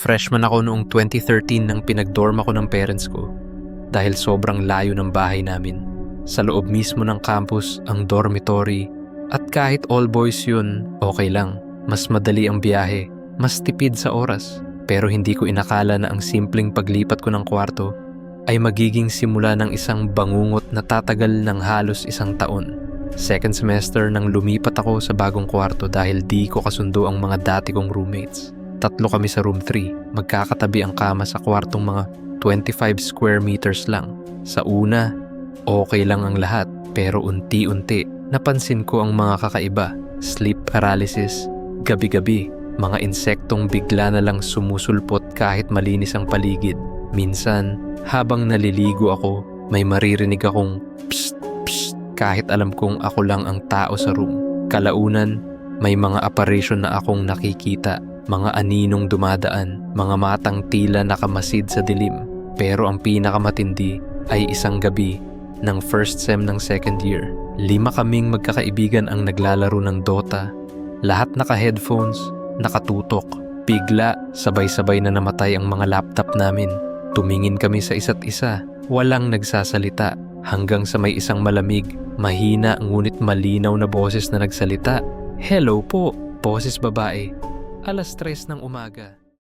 Freshman ako noong 2013 nang pinag-dorm ako ng parents ko dahil sobrang layo ng bahay namin. Sa loob mismo ng campus ang dormitory at kahit all boys yun, okay lang. Mas madali ang biyahe, mas tipid sa oras. Pero hindi ko inakala na ang simpleng paglipat ko ng kwarto ay magiging simula ng isang bangungot na tatagal ng halos isang taon. Second semester nang lumipat ako sa bagong kwarto dahil di ko kasundo ang mga dati kong roommates. Tatlo kami sa room 3, magkakatabi ang kama sa kwartong mga 25 square meters lang. Sa una, okay lang ang lahat pero unti-unti napansin ko ang mga kakaiba. Sleep paralysis, gabi-gabi, mga insektong bigla na lang sumusulpot kahit malinis ang paligid. Minsan, habang naliligo ako, may maririnig akong psst, psst, kahit alam kong ako lang ang tao sa room. Kalaunan, may mga apparition na akong nakikita, mga aninong dumadaan, mga matang tila nakamasid sa dilim. Pero ang pinakamatindi ay isang gabi ng first sem ng second year. Lima kaming magkakaibigan ang naglalaro ng Dota. Lahat naka-headphones, nakatutok. Bigla, sabay-sabay na namatay ang mga laptop namin. Tumingin kami sa isa't isa. Walang nagsasalita hanggang sa may isang malamig, mahina ngunit malinaw na boses na nagsalita. Hello po, boses babae. Alas tres ng umaga.